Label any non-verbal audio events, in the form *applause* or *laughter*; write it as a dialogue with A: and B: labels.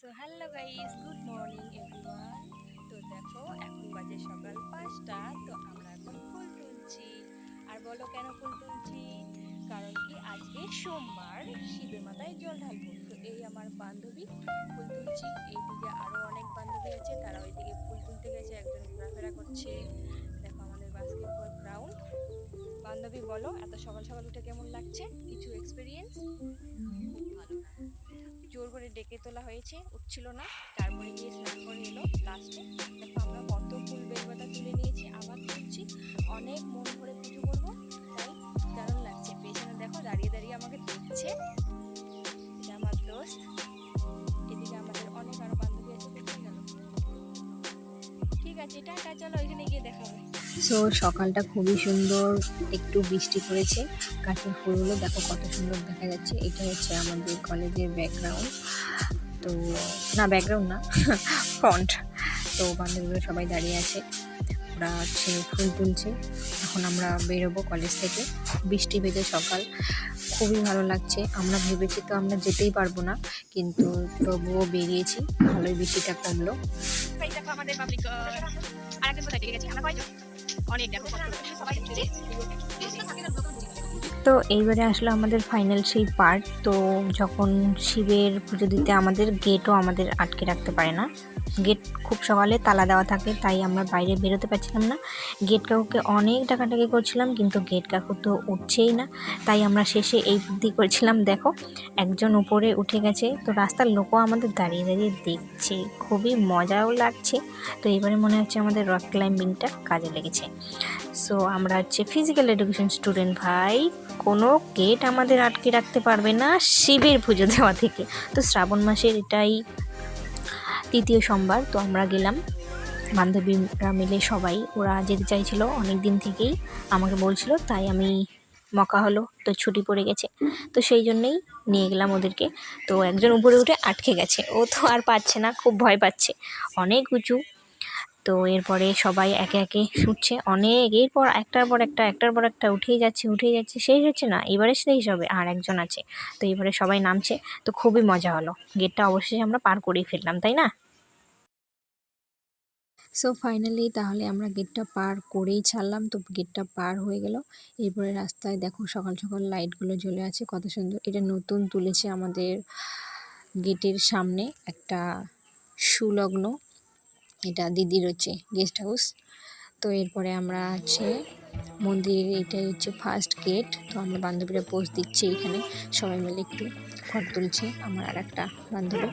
A: So hello guys good morning everyone তো দেখো, এখন বাজে সকাল পাঁচটা, তো আমরা এখন ফুল তুলছি। আর বলো কেন ফুল তুলছি? কারণ কি আজকে সোমবার, শিবের মাথায় জল ঢালবো। তো এই আমার বান্ধবী ফুল তুলছি। এইদিকে আরও অনেক বান্ধবী আছে, তারা ওইদিকে ফুল তুলতে গেছে, একজন ঘোরাফেরা করছে। দেখো আমাদের বাস্কেটবল গ্রাউন্ড বান্ধবী, বলো, এত সকাল সকাল উঠে কেমন লাগছে? কিছু এক্সপিরিয়েন্স ভালো। ডেকে তোলা হয়েছে, উঠছিল না তারপরে গিয়ে স্নান করে এলো লাস্টে দেখো আমরা কত ফুল বেলপাতা তুলে নিয়েছি, আবার তুলছি। অনেক মন ভরে পুজো করব, তাই দারুণ লাগছে। পেছনে দেখো দাঁড়িয়ে দাঁড়িয়ে আমাকে দেখছে। এটা আমার দোস্ত। এদিকে আমাদের অনেক আরও বান্ধবী আছে গেল। ঠিক আছে, টাটা, চলো ওইখানে গিয়ে দেখা হবে।
B: সো সকালটা খুবই সুন্দর, একটু বৃষ্টি পড়েছে কাঠের ফুলগুলো দেখো কত সুন্দর দেখা যাচ্ছে। এটা হচ্ছে আমাদের কলেজের ব্যাকগ্রাউন্ড তো, না ব্যাকগ্রাউন্ড না *laughs* ফ্রন্ট তো, বান্ধবীরা সবাই দাঁড়িয়ে আছে, ওরা হচ্ছে ফুল তুলছে। এখন আমরা বেরোবো কলেজ থেকে। বৃষ্টি ভেজে সকাল, খুবই ভালো লাগছে। আমরা ভেবেছি তো আমরা যেতেই পারব না, কিন্তু তবুও বেরিয়েছি, ভালোই বৃষ্টিটা কমলো।
A: আমাদের পাবলিক আরেকজন কোথায় গেছে? আমরা কয়জন?
B: তো এইবারে আসলো আমাদের ফাইনাল সেই পার্ট তো যখন শিবের পুজো দিতে আমাদের গেটও আমাদের আটকে রাখতে পারে না গেট খুব সকালে তালা দেওয়া থাকে, তাই আমরা বাইরে বেরোতে পারছিলাম না। গেট কাকুকে অনেক টাকাটাকি করছিলাম, কিন্তু গেট কাকু তো উঠছেই না, তাই আমরা শেষে এই বুদ্ধি করছিলাম। দেখো, একজন উপরে উঠে গেছে, তো রাস্তার লোকও আমাদের দাঁড়িয়ে দাঁড়িয়ে দেখছে, খুবই মজাও লাগছে। তো এবারে মনে হচ্ছে আমাদের রক ক্লাইম্বিংটা কাজে লেগেছে। সো আমরা হচ্ছে ফিজিক্যাল এডুকেশন স্টুডেন্ট ভাই, কোনো গেট আমাদের আটকে রাখতে পারবে না শিবের পুজো দেওয়া থেকে। তো শ্রাবণ মাসের এটাই তৃতীয় সোমবার তো আমরা গেলাম। বান্ধবীরা মিলে সবাই, ওরা যেতে চাইছিল অনেক দিন থেকেই, আমাকে বলছিল, তাই আমি মকা হলো, তো ছুটি পড়ে গেছে। তো সেই জন্যেই নিয়ে গেলাম ওদেরকে। তো একজন উপরে উঠে আটকে গেছে। ও তো আর পাচ্ছে না, খুব ভয় পাচ্ছে। অনেক উঁচু। তো এরপরে সবাই একে একে উঠছে অনেক, এরপর একটার পর একটা, একটার পর একটা উঠেই যাচ্ছে উঠেই যাচ্ছে। শেষ হচ্ছে না, এবারে শেষ হবে, আর একজন আছে। তো এবারে সবাই নামছে। তো খুবই মজা হলো। গেটটা অবশ্যই আমরা পার করেই ফেললাম, তাই না? সো ফাইনালি তাহলে আমরা গেটটা পার করেই ছাড়লাম। তো গেটটা পার হয়ে গেল। এরপরে রাস্তায় দেখো সকাল সকাল লাইটগুলো জ্বলে আছে, কত সুন্দর। এটা নতুন তুলেছে আমাদের গেটের সামনে একটা সুলগ্ন। এটা দিদির হচ্ছে গেস্ট হাউস তো এরপরে আমরা আছে মন্দিরের, এটাই হচ্ছে ফার্স্ট গেট তো আমরা বান্ধবীরা পোস্ট দিচ্ছি এখানে। সবাই মিলে একটু ফটো তুলছে, আমার আর একটা বান্ধবী।